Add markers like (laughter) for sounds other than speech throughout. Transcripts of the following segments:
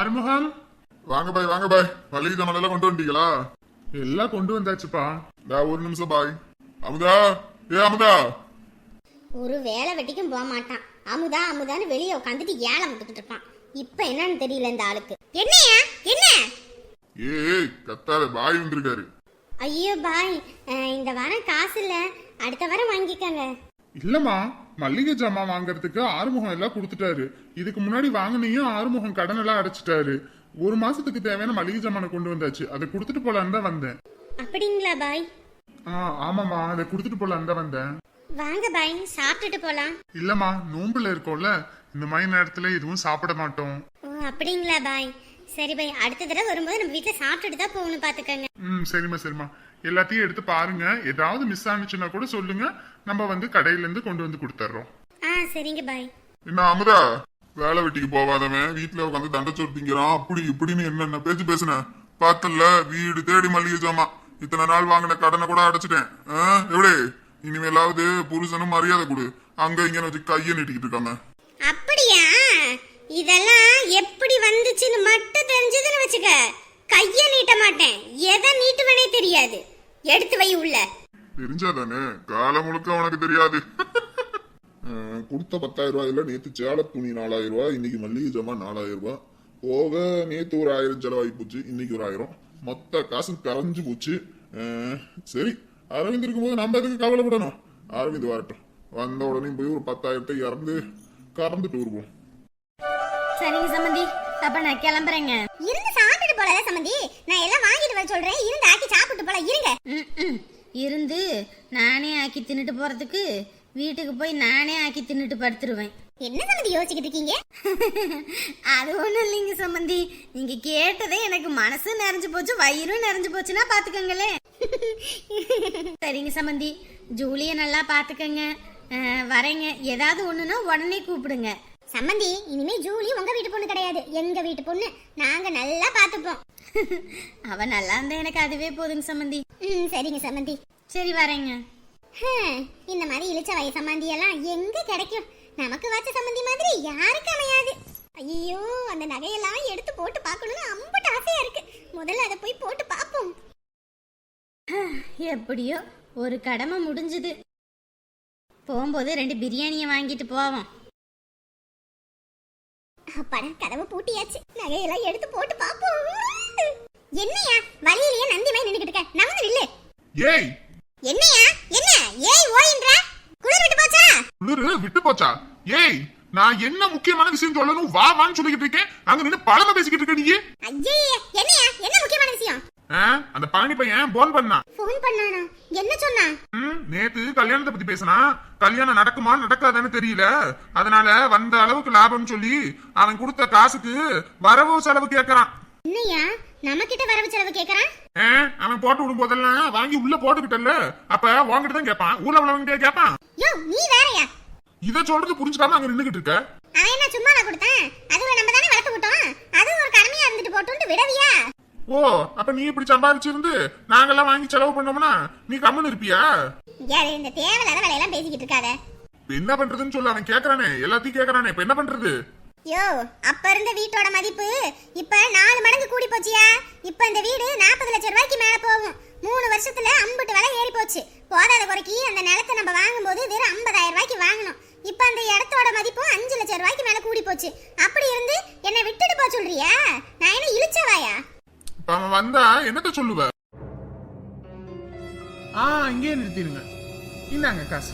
ஆறுமுகம் வாங்க பாய் வாங்க பாய். மளிகை ஜாமான் எல்லாம் கொண்டு வந்துட்டீங்களா எல்லாம் கொண்டு வந்தாச்சுப்பா. டா ஒரு நிமிஷம் பாய். அமுதா ஏ அமுதா. ஒரு வேலை வெட்டிக்கும் போக மாட்டான். அமுதா அமுதான்னு வெளியே உட்காந்துட்டு ஏலம் விட்டுக்கிட்டு இருப்பான். இப்ப என்னன்னு தெரியல இந்த ஆளுக்கு. என்னையா? என்ன? ஏய் கத்தாத பாய் வந்திருக்காரு. ஐயோ பாய். இந்த வாரம் காசு இல்ல. அடுத்த வாரம் வாங்கிக்கங்க. இல்லம்மா மல்லிகை ஜாமான் வாங்குறதுக்கு ஆறுமுகம் எல்லாம் கொடுத்துட்டாரு. இதுக்கு முன்னாடி வாங்கினையும் ஆறுமுகம் கடன் எல்லாம் அடைச்சிட்டாரு. ஒரு மாசத்துக்கு தேவையான மளிகை ஜாமானை கொண்டு வந்தாச்சு. அதை கொடுத்துட்டு போலான்னு தான் வந்தேன். அப்படிங்களா பாய்? ஆ ஆமாம்மா அதை கொடுத்துட்டு போலான்னு தான் வந்தேன். வாங்க பாய் சாப்பிட்டுட்டு போலாம். இல்லம்மா நோம்புல இருக்கோம்ல. இந்த மாதிரி நேரத்துல எதுவும் சாப்பிட மாட்டோம். ஓ அப்படிங்களா பாய். சரி பாய் அடுத்த தடவை வரும்போது நம்ம வீட்டுல சாப்பிட்டுட்டு தான் போகணும் பாத்துக்கங்க. ம் சரிம்மா சரிம்மா. எல்லாத்தையும் எடுத்து பாருங்க. ஏதாவது மிஸ் ஆனிச்சுன்னா கூட சொல்லுங்க. நம்ம வந்து கடையில இருந்து கொண்டு வந்து கொடுத்துட்றோம் ஆ சரிங்க பாய் என்ன அமுதா? வேலை வெட்டிக்கு போவாதவன். வீட்டுல உட்காந்து தண்டச்சோறு திங்கிறான் அப்படி இப்படின்னு என்னென்ன? பேச்சு பேசுன. பார்த்தல வீடு தேடி மல்லிகை ஜாமான் இத்தனை நாள் வாங்கின கடனை கூட அடைச்சிட்டேன். ஆ, எப்படி இனிமேலாவது புருஷனும் மரியாதை கொடு. அங்க இங்கன்னு வச்சு கையை நீட்டிக்கிட்டு இருக்காம. அப்படியா? இதெல்லாம் எப்படி வந்துச்சுன்னு மட்டும் தெரிஞ்சதுன்னு வச்சுக்க. கைய நீட்ட மாட்டேன். எதை நீட்டுவனே தெரியாது. எடுத்து வை உள்ள. தெரிஞ்சாதானே? காலம் முழுக்க உனக்கு தெரியாது. கொடுத்த பத்தாயிரம் ரூபாயில நேத்து சேல துணி நாலாயிரம் ரூபாய் இன்னைக்கு மல்லிகை ஜாமான் நாலாயிரம் ரூபாய். போக நேத்து ஒரு ஆயிரம் செலவாகி போச்சு இன்னைக்கு ஒரு ஆயிரம். மொத்த காசு கரைஞ்சு போச்சு. சரி அரவிந்த் இருக்கும்போது நம்ம எதுக்கு கவலைப்படணும்? அரவிந்த் வரட்டும். வந்த உடனே போய் ஒரு பத்தாயிரத்தை இறந்து கறந்துட்டு வருவோம் சரிங்க சம்மந்தி அப்ப நான் கிளம்புறேங்க. இருந்து சாப்பிட்டு போல சம்மந்தி? நான் எல்லாம் வாங்கிட்டு வர சொல்றேன். இருந்து ஆக்கி சாப்பிட்டு போல இருங்க. இருந்து நானே ஆக்கி தின்னுட்டு போறதுக்கு வீட்டுக்கு போய் நானே ஆக்கி தின்னுட்டு படுத்துருவேன். என்ன சம்மந்தி யோசிச்சுக்கிட்டு இருக்கீங்க? (laughs) அது ஒண்ணும் இல்லைங்க சம்மந்தி. நீங்க கேட்டதே எனக்கு மனசு நிறைஞ்சு போச்சு வயிறும் நிறைஞ்சு போச்சுன்னா பாத்துக்கோங்களேன். (laughs) சரிங்க சம்மந்தி. ஜூலிய நல்லா பாத்துக்கங்க. அஹ், வரேங்க. ஏதாவது ஒண்ணுன்னா உடனே கூப்பிடுங்க. சம்மந்தி இனிமே ஜூலி உங்க வீட்டு பொண்ணு கிடையாது. எங்க வீட்டு பொண்ணு நாங்க நல்லா பாத்துப்போம் (laughs) அவ நல்லா இருந்தா எனக்கு அதுவே போதுங்க சம்மந்தி. ம் சரிங்க சம்மந்தி. சரி வரேங்க. இந்த மாதிரி இழிச்ச வய சம்மந்தி எல்லாம் எங்க கிடைக்கும்? நமக்கு வச்ச சம்மந்தி மாதிரி யாருக்கு அமையாது? ஐயோ அந்த நகையெல்லாம் எடுத்து போட்டு பார்க்கணும்னு அம்பட்டு ஆசையா இருக்கு. முதல்ல அதை போய் போட்டு பார்ப்போம். எப்படியோ ஒரு கடமை முடிஞ்சுது. போகும்போது ரெண்டு பிரியாணியை வாங்கிட்டு போவோம். அப்பாடா கதவு பூட்டியாச்சு. நகையெல்லாம் எடுத்து போட்டு பார்ப்போம் என்னையா வழியிலேயே நந்தி மாதிரி நின்னுக்கிட்டு இருக்க? நகர்ந்து நில்லு. ஏய்! என்னையா? என்ன? ஏய் ஓயின்ற? குளிர் விட்டு போச்சா? குளிரு விட்டு போச்சா? ஏய் நான் என்ன முக்கியமான விஷயம் சொல்லணும்? வா வான்னு சொல்லிக்கிட்டு இருக்கேன். அங்க நின்று பழம பேசிக்கிட்டு இருக்க நீ ஐயே என்னையா? என்ன முக்கியமான விஷயம்? அந்த பழனி பையன் போன் பண்ணான் ஃபோன் பண்ணானா? என்ன சொன்னா? நேத்து கல்யாணத்தை பத்தி பேசினா கல்யாணம் நடக்குமா நடக்காதான்னு தெரியல. அதனால வந்த அளவுக்கு லாபம்னு சொல்லி அவன் கொடுத்த காசுக்கு வரவு செலவு கேக்குறான். என்னையா நம்ம கிட்ட வரவு செலவு கேக்குறான்? அவன் போட்டு விடும் போதெல்லாம் வாங்கி உள்ள போட்டுக்கிட்டல அப்ப உன்கிட்ட தான் கேட்பான் ஊர்ல உள்ளவங்கிட்டே கேட்பான் யோ நீ வேறயா? இத சொல்றது புரிஞ்சுக்காம அங்க நின்னுகிட்டு இருக்க. அவன் என்ன சும்மாவா கொடுத்தான்? அதுவும் நம்ம தானே வளர்த்து விட்டோம். ஓ அப்ப நீ இப்படி சம்பாதிச்சிருந்து நாங்கெல்லாம் வாங்கி செலவு பண்ணோம்னா நீ கம்முன்னு இருப்பியா? இந்த தேவையில்லாத வேலையெல்லாம் பேசிக்கிட்டு இருக்காத. என்ன பண்றதுன்னு சொல்லு அவன் கேக்குறானே எல்லாத்தையும் கேக்குறானே இப்ப என்ன பண்றது? யோ அப்ப இருந்த வீட்டோட மதிப்பு இப்ப நாலு மடங்கு கூடி போச்சியா? இப்ப இந்த வீடு நாற்பது லட்சம் ரூபாய்க்கு மேல போகும். மூணு வருஷத்துல அம்புட்டு விலை ஏறி போச்சு. போதாத குறைக்கு அந்த நிலத்தை நம்ம வாங்கும்போது வெறும் ஐம்பதாயிரம் ரூபாய்க்கு வாங்கணும். இப்ப அந்த இடத்தோட மதிப்பும் அஞ்சு லட்சம் ரூபாய்க்கு மேல கூடி போச்சு அப்படி இருந்து என்னை விட்டுட்டு போ சொல்றியா நான் என்ன இழிச்சவாயா இப்ப அவன் வந்தா என்னத்த சொல்லுவ? ஆ இங்கே நிறுத்திடுங்க. இந்தாங்க காசு.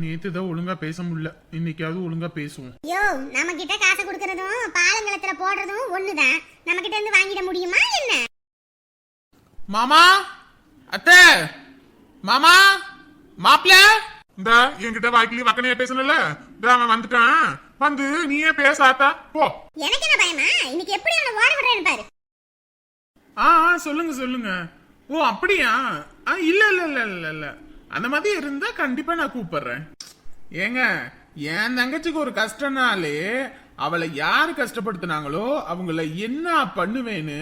நேத்து தான் ஒழுங்கா பேச முடியல. இன்னைக்காவது ஒழுங்கா பேசுவோம். யோ நம்ம கிட்ட காசை கொடுக்கறதும் பாலங்கலத்துல போடுறதும் ஒண்ணுதான். நம்ம கிட்ட இருந்து வாங்கிட முடியுமா என்ன? மாமா? அத்தை? மாமா? மாப்ள இந்த என்கிட்ட வாய்க்கிலி வக்கனையா பேசணும்ல இந்த அவன் வந்துட்டான். வந்து நீயே பேசாத்தா. போ. எனக்கு என்ன பயமா? இன்னைக்கு எப்படி அவனை ஓட விடுறேன்னு பாரு. ஆ ஆ, சொல்லுங்க சொல்லுங்க. ஓ அப்படியா? ஆ இல்ல இல்ல இல்ல இல்ல இல்ல. அந்த மாதிரி இருந்தா கண்டிப்பா நான் கூப்பிடுறேன். ஏங்க என் தங்கச்சிக்கு ஒரு கஷ்டம்னாலே அவளை யார் கஷ்டப்படுத்தினாங்களோ அவங்கள என்ன பண்ணுவேன்னு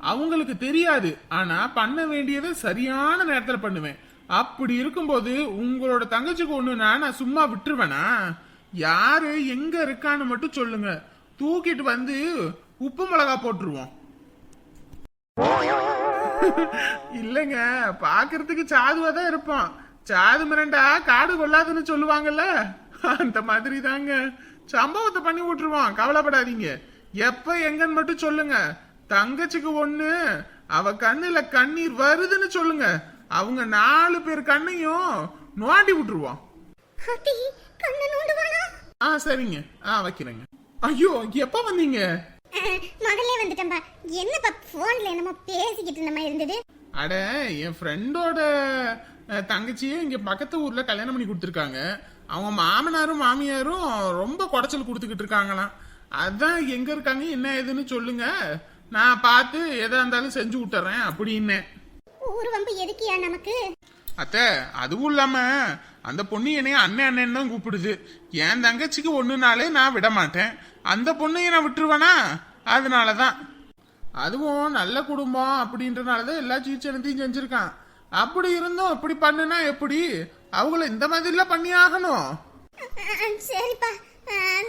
அவங்களுக்கு தெரியாது. ஆனா பண்ண வேண்டியதை சரியான நேரத்துல பண்ணுவேன். அப்படி இருக்கும்போது உங்களோட தங்கச்சிக்கு ஒண்ணுனா நான் சும்மா விட்டுருவேனா? யாரு எங்க இருக்கான்னு மட்டும் சொல்லுங்க. தூக்கிட்டு வந்து உப்பு மிளகா போட்டுருவோம். (laughs) இல்லைங்க பாக்குறதுக்கு சாதுவா தான் இருப்பான். சாது மிரண்டா காடு கொள்ளாதுன்னு சொல்லுவாங்கல்ல? அந்த மாதிரி தாங்க. சம்பவத்தை பண்ணி விட்டுருவான் கவலைப்படாதீங்க. எப்ப எங்கன்னு மட்டும் சொல்லுங்க. தங்கச்சிக்கு ஒண்ணு அவ கண்ணுல கண்ணீர் வருதுன்னு சொல்லுங்க. அவங்க நாலு பேர் கண்ணையும் நோண்டி விட்டுருவான். ஆ சரிங்க. ஆ வைக்கிறேங்க. ஐயோ எப்ப வந்தீங்க? முதல்ல வந்துட்டேன்பா. என்னப்பா போன்ல என்னமோ பேசிக்கிட்டு மாதிரி இருந்தது. அட என் ஃப்ரெண்டோட தங்கச்சியே இங்க பக்கத்து ஊர்ல கல்யாணம் பண்ணி கொடுத்துருக்காங்க. அவங்க மாமனாரும் மாமியாரும் ரொம்ப குடைச்சல் கொடுத்துக்கிட்டு இருக்காங்களாம். அதான் எங்க இருக்காங்க என்ன ஏதுன்னு சொல்லுங்க. நான் பார்த்து எதா இருந்தாலும் செஞ்சு விட்டுறேன் அப்படின்னு. ஊர் வம்பு எதுக்கியா நமக்கு? அத்தை அதுவும் இல்லாம அந்த பொண்ணு என்னைய அண்ணன் அண்ணன் தான் கூப்பிடுது. என் தங்கச்சிக்கு ஒண்ணுனாலே நான் விட மாட்டேன் அந்த பொண்ணையும் நான் விட்டுருவேனா? அதனாலதான். அதுவும் நல்ல குடும்பம் அப்படின்றனாலதான் எல்லா சீச்சனத்தையும் செஞ்சிருக்கான். அப்படி இருந்தும் இப்படி பண்ணுனா எப்படி? அவங்கள இந்த மாதிரிலாம் பண்ணி ஆகணும். சரிப்பா.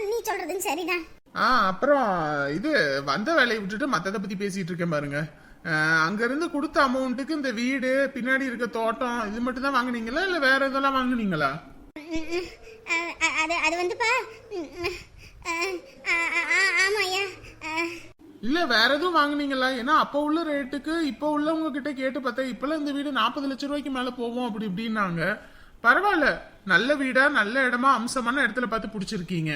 நீ சொல்றதும் சரிதான். ஆ அப்புறம் இது வந்த வேலையை விட்டுட்டு மத்தத பத்தி பேசிட்டு இருக்கேன் பாருங்க. அஹ், அங்க இருந்து கொடுத்த அமௌண்ட்டுக்கு இந்த வீடு பின்னாடி இருக்க தோட்டம் இது மட்டும் தான் வாங்குனீங்களா? இல்ல வேற இதெல்லாம் வாங்குனீங்களா? அது அது வந்துப்பா. ம், இல்ல வேற எதுவும் வாங்குனீங்களா? ஏன்னா அப்ப உள்ள ரேட்டுக்கு இப்ப உள்ளவங்க கிட்ட கேட்டு பார்த்தா இப்பெல்லாம் இந்த வீடு நாற்பது லட்சம் ரூபாய்க்கு மேல போவோம் அப்படி இப்படின்னாங்க. பரவாயில்ல. நல்ல வீடா நல்ல இடமா அம்சமான இடத்துல பார்த்து பிடிச்சிருக்கீங்க.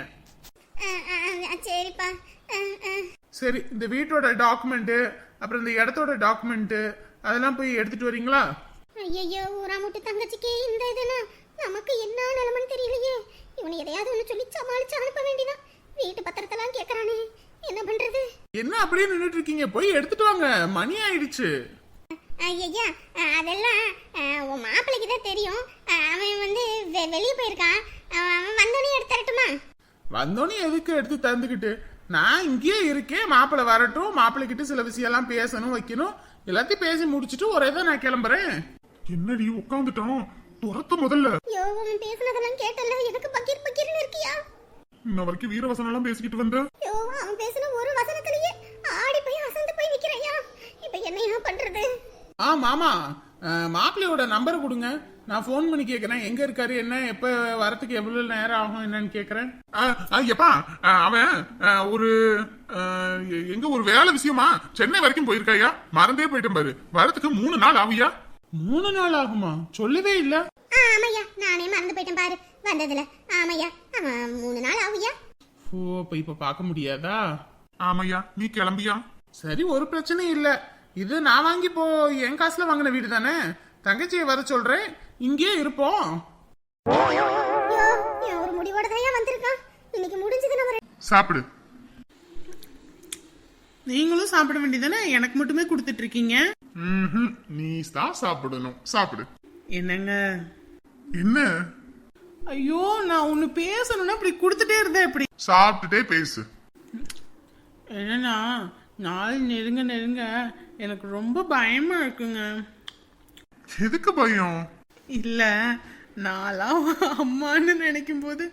சரிப்பா சரி இந்த வீட்டோட டாக்குமெண்ட் அப்புறம் இந்த இடத்தோட டாக்குமெண்ட் அதெல்லாம் போய் எடுத்துட்டு வரீங்களா? ஐயையோ ஊராமுட்டு தங்கச்சிக்கு இந்த இதுனா நமக்கு என்ன நிலைமைன்னு தெரியலையே. இவனை எதையாவது ஒன்று சொல்லி சமாளிச்சு அனுப்ப வேண்டியதான் வீட்டு பத்திரத்தெல்லாம் கேட்கறானே என்ன பண்றது? என்ன அப்படியே நின்றுட்டு இருக்கீங்க போய் எடுத்துட்டு வாங்க. மணி ஆயிடுச்சு. ஐயா அதெல்லாம் உன் மாப்பிள்ளைக்கு தான் தெரியும் அவன் வந்து வெளியே போயிருக்கான். அவன் வந்தோடனே எடுத்து தரட்டுமா? வந்தோடனே எதுக்கு எடுத்து தந்துக்கிட்டு? நான் இங்கேயே இருக்கேன். மாப்பிள்ளை வரட்டும். மாப்பிள்ளை கிட்ட சில விஷயம்லாம் பேசணும் வைக்கணும். எல்லாத்தையும் பேசி முடிச்சிட்டு ஒரே தான் நான் கிளம்புறேன். என்னடி உட்காந்துட்டோம் துரத்து முதல்ல. அவன் பேசுனதெல்லாம் கேட்டல எனக்கு பக்கீர் பக்கீர்னு இருக்கியா? இன்ன வரைக்கும் வீரவசனம் எல்லாம் பேசிக்கிட்டு வந்த? ஐயோ அவன் பேசின ஒரு வசனத்திலேயே ஆடி போய் அசந்து போய் நிக்கிறையா இப்ப என்னையா பண்றது? ஆ மாமா மாப்பிள்ளையோட நம்பர் கொடுங்க. நான் ஃபோன் பண்ணி கேட்குறேன் எங்க இருக்காரு? என்ன எப்ப வரத்துக்கு எவ்வளவு நேரம் ஆகும் என்னன்னு கேட்குறேன் எப்பா அவன் ஒரு எங்க ஒரு வேலை விஷயமா சென்னை வரைக்கும் போயிருக்காயா மறந்தே போயிட்டேன் பாரு. வரதுக்கு மூணு நாள் ஆகுயா மூணு நாள் ஆகுமா? சொல்லவே இல்ல. ஆமாய்யா. நானே மறந்து போயிட்டேன் பாரு. வந்ததுல. ஆமாய்யா அவன் மூணு நாள் ஆகுயா ஓ இப்ப இப்ப பார்க்க முடியாதா? ஆமையா நீ கிளம்பியா? சரி ஒரு பிரச்சனையும் இல்ல. இது நான் வாங்கி இப்போ என் காசுல வாங்கின வீடு தானே? தங்கச்சியை வர சொல்றேன். இங்கேயே இருப்போம். ஒரு முடிவோட தான் வந்திருக்கான் இன்னைக்கு முடிஞ்சது நம்ம சாப்பிடு. நீங்களும் சாப்பிட வேண்டியதானே? எனக்கு மட்டுமே கொடுத்துட்டு இருக்கீங்க. நீ தான் சாப்பிடணும். சாப்பிடு. என்னங்க? என்ன? ஐயோ நான் ஒன்னு பேசணும்னா இப்படி கொடுத்துட்டே இருந்தேன் இப்படி. சாப்பிட்டுட்டே பேசு. என்னன்னா நாள் நெருங்க நெருங்க எனக்கு ரொம்ப பயமா இருக்குங்க. எதுக்கு பயம்? இல்ல நான்லாம் அம்மான்னு நினைக்கும் போது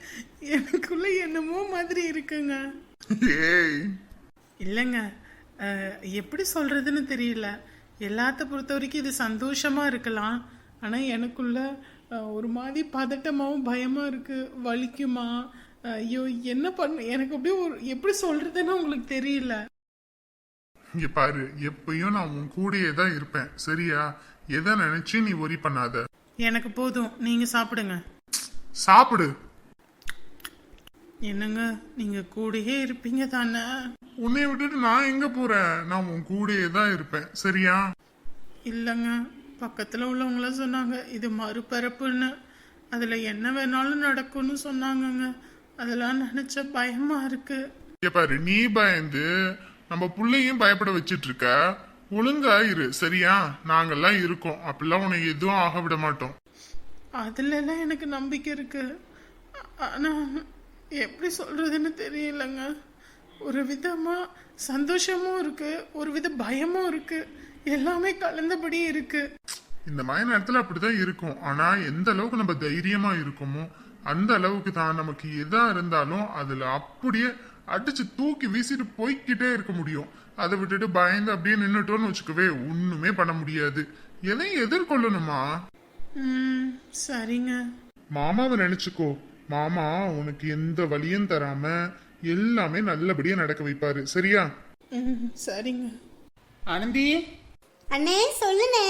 எனக்குள்ள என்னமோ மாதிரி இருக்குங்க. ஏய். இல்லைங்க எப்படி சொல்றதுன்னு தெரியல. எல்லாத்த பொறுத்த வரைக்கும் இது சந்தோஷமா இருக்கலாம். ஆனா எனக்குள்ள ஒரு மாதிரி பதட்டமாவும் பயமா இருக்கு வலிக்குமா? ஐயோ என்ன பண்ண? எனக்கு அப்படியே ஒரு எப்படி சொல்றதுன்னு உங்களுக்கு தெரியல. இங்க பாரு எப்பயும் நான் உன் கூடயே தான் இருப்பேன் சரியா? எதை நினைச்சு நீ ஒரி பண்ணாத. எனக்கு போதும். நீங்க சாப்பிடுங்க. சாப்பிடு. என்னங்க? நீங்க கூடயே இருப்பீங்க தானே? உன்னை விட்டுட்டு நான் எங்க போறேன்? நான் உன் கூடயே தான் இருப்பேன் சரியா? இல்லைங்க. பக்கத்தில் உள்ளவங்கள சொன்னாங்க இது மறுபிறப்புன்னு. அதில் என்ன வேணாலும் நடக்கும்னு சொன்னாங்கங்க. அதெல்லாம் நினச்சா பயமா இருக்கு. பாரு நீ பயந்து நம்ம புள்ளையும் பயப்பட வச்சிட்டு இருக்க ஒழுங்கா இரு சரியா? நாங்கெல்லாம் இருக்கோம். அப்படிலாம் உனக்கு எதுவும் ஆக விட மாட்டோம். அதுலலாம் எனக்கு நம்பிக்கை இருக்கு. ஆனால் எப்படி சொல்றதுன்னு தெரியலங்க. ஒரு விதமா சந்தோஷமும் இருக்கு ஒரு வித பயமும் இருக்கு. எல்லாமே கலந்தபடி இருக்கு. இந்த மாதிரி நேரத்துல அப்படிதான் இருக்கும். ஆனா எந்த அளவுக்கு நம்ம தைரியமா இருக்கோமோ அந்த அளவுக்கு தான் நமக்கு எதா இருந்தாலும் அதுல அப்படியே அடிச்சு தூக்கி வீசிட்டு போய்க்கிட்டே இருக்க முடியும். அதை விட்டுட்டு பயந்து அப்படியே நின்னுட்டோம்னு வச்சுக்கவே ஒண்ணுமே பண்ண முடியாது. எதையும் எதிர்கொள்ளணுமா? ம், சரிங்க. மாமாவை நினைச்சுக்கோ. மாமா உனக்கு எந்த வழியும் தராம எல்லாமே நல்லபடியா நடக்க வைப்பாரு. சரியா? ம், சரிங்க. ஆனந்தி அண்ணே சொல்லுண்ணே.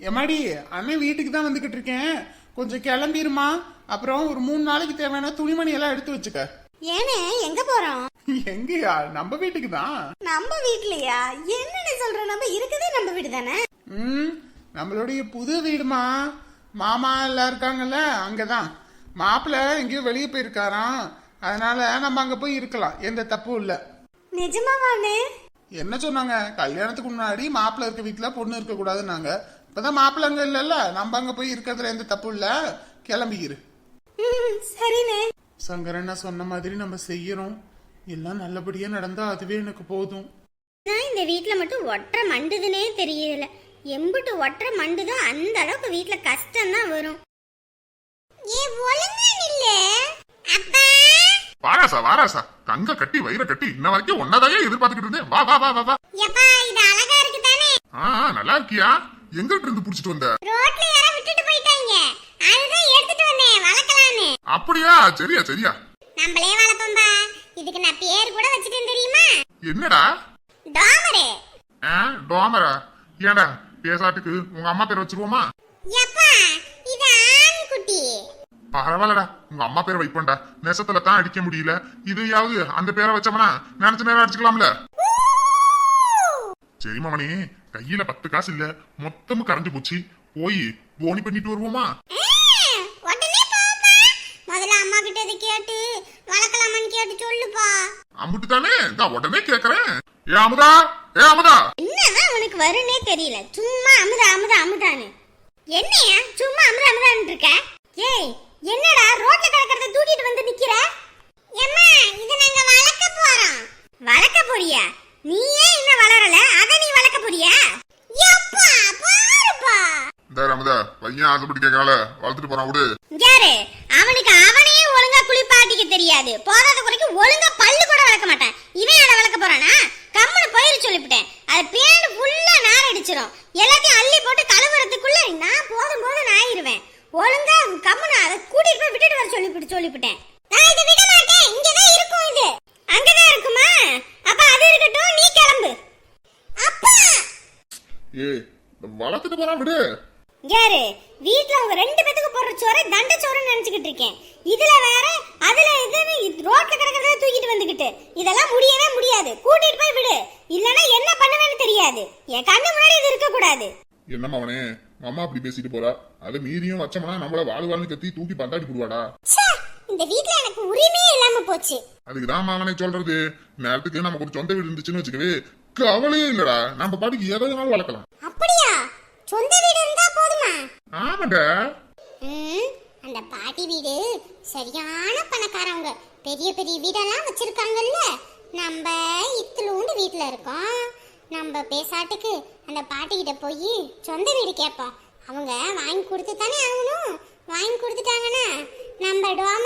எம்மாடி அண்ணன் வீட்டுக்கு தான் வந்துகிட்டு இருக்கேன். கொஞ்சம் கிளம்பிருமா? அப்புறம் ஒரு மூணு நாளைக்கு தேவையான துணிமணி எல்லாம் எடுத்து வச்சுக்க. ஏனே எங்க போறோம்? எங்கயா? நம்ம வீட்டுக்கு தான். நம்ம வீட்லயா? என்னன்னு சொல்ற? நம்ம இருக்குதே நம்ம வீடு தானே? ம் நம்மளுடைய புது வீடுமா? மாமா எல்லாம் இருக்காங்கல்ல அங்கதான். மாப்பிள்ளை எங்கேயோ வெளியே போயிருக்காராம். அதனால நம்ம அங்க போய் இருக்கலாம். எந்த தப்பும் இல்லை. நிஜமாவாண்ணே? என்ன சொன்னாங்க? கல்யாணத்துக்கு முன்னாடி மாப்பிள்ளை இருக்க வீட்டுல பொண்ணு இருக்க கூடாதுன்னாங்க இப்பதான் மாப்பிள்ளை அங்க இல்லைல்ல? நம்ம அங்க போய் இருக்கிறதுல எந்த தப்பு இல்ல. கிளம்பிக்கிரு ம், சரிண்ணே. சங்கரண்ணா சொன்ன மாதிரி நம்ம செய்யறோம். எல்லாம் நல்லபடியா நடந்தா அதுவே எனக்கு போதும். நான் இந்த வீட்ல மட்டும் ஒற்றை மண்டுதுனே தெரியல. எம்புட்டு ஒற்றை மண்டுதோ அந்த அளவுக்கு வீட்ல கஷ்டம் தான் வரும். ஏ ஒழுங்கா நில்லு அப்பா. வாராசா வாராசா தங்க கட்டி வயிற கட்டி இன்ன வரைக்கும் ஒன்னதையே எதிர்பார்த்துக்கிட்டு இருந்தேன். வா வா வா வா வா. எப்பா இது அழகா இருக்கு தானே ஆ ஆ, நல்லா இருக்கியா? எங்க இருந்து புடிச்சிட்டு வந்த? ரோட்ல யாரோ விட்டுட்டு போயிட்டாங்க. அதுதான் எடுத்துட்டு வந்தேன். வளர்க்கலான்னு. அப்படியா? சரியா சரியா. நம்மளே வளர்ப்போம்பா இதுக்கு நான் பேர் கூட வச்சுட்டேன் தெரியுமா? என்னடா? டாமரு. ஆ டோமரா? ஏன்டா பேசாட்டுக்கு உங்க அம்மா பேர் வச்சிருவோமா? எப்பா இது ஆண் குட்டி பரவாயில்லடா. உங்க அம்மா பேரை வைப்போம்டா. நெசத்துல தான் அடிக்க முடியல. இதையாவது அந்த பேரை வச்சோம்னா நினைச்ச நேரம் அடிச்சுக்கலாம்ல. சரி மாமணி கையில பத்து காசு இல்ல மொத்தமும் கரைஞ்சு போச்சு. போய் போனி பண்ணிட்டு வருவோமா? அம்புட்டு தானே நான் உடனே கேக்குறேன். ஏ அமுதா ஏ அமுதா. என்னதான் உனக்கு வரும்னே தெரியல. சும்மா அமுதா அமுதா அமுதான்னு. என்னையா சும்மா அமுதா அமுதான்னு இருக்க? ஏய் என்னடா ரோட்ல கிடக்கிறத தூக்கிட்டு வந்து நிக்கிற? எம்மா இது நாங்க வளர்க்க போறோம். வளர்க்க போறியா? நீ ஏன் இன்னும் வளரல அத நீ வளர்க்க போறியா? எப்பா பாருப்பா. இந்த அமுதா பையன் ஆசைப்பட்டு கேட்கறால வளர்த்துட்டு போறான் விடு யாரு? அவனுக்கு அவனையே ஒழுங்கா குளிப்பாட்டிக்க தெரியாது. போதாத குறைக்கு ஒழுங்கா பல்லு கூட வளர்க்க மாட்டான். இவன் அதை வளர்க்க போறானா? கம்முனு போயிரு சொல்லிவிட்டேன். அது பேண்டு ஃபுல்லா நார் அடிச்சிரும் எல்லாத்தையும் அள்ளி போட்டு கழுவுறதுக்குள்ள நான் போதும் போதும் ஆயிருவேன் ஒழுங்கா கம்முனு அதை கூட்டிட்டு போய் விட்டுட்டு வர சொல்லிவிட்டு சொல்லிவிட்டேன். நான் இதை விட மாட்டேன். இங்கதான் இருக்கும் இது. அங்கதான் இருக்குமா? அப்ப அது இருக்கட்டும் நீ கிளம்பு. அப்பா! ஏ வளர்த்துட்டு போறான் விடு. யாரு? வீட்ல உங்க ரெண்டு பேத்துக்கு போடுற சோறு தண்ட சோறுன்னு நினைச்சுக்கிட்டு இருக்கேன். இதுல வேற அதுல இதுன்னு இது ரோட்ல கிடக்கிறத தூக்கிட்டு வந்துகிட்டு இதெல்லாம் முடியவே முடியாது. கூட்டிட்டு போய் விடு. இல்லனா என்ன பண்ணுவேன்னு தெரியாது. என் கண்ணு முன்னாடி இது இருக்க கூடாது என்னம்மா அவனே அம்மா அப்படி பேசிட்டு போறா. அதை மீறியும் வச்சோம்னா நம்மள வாழ் வாழ்னு கத்தி தூக்கி பந்தாடி போடுவாடா. இந்த வீட்ல எனக்கு உரிமையே இல்லாம போச்சு. அதுக்கு தான் அவனை சொல்றது. நேரத்துக்கு நமக்கு ஒரு சொந்த வீடு இருந்துச்சுன்னு வச்சுக்கவே கவலையே இல்லடா. நம்ம பாட்டுக்கு எதை வேணாலும் வளர்க்கலாம். அப்படியா? சொந்த வீடு இருந்தா போதுமா? ஆமாடா அந்த பாட்டி வீடு சரியான பணக்காரவங்க. பெரிய பெரிய வீடெல்லாம் வச்சிருக்காங்கல்ல. நம்ம இத்துலூண்டு வீட்ல இருக்கோம். நம்ம பேசாட்டுக்கு அந்த பாட்டி கிட்ட போய் சொந்த வீடு கேட்போம். அவங்க வாங்கி கொடுத்து தானே ஆகணும். வாங்கி கொடுத்துட்டாங்கன்னா நம்ம டோமரை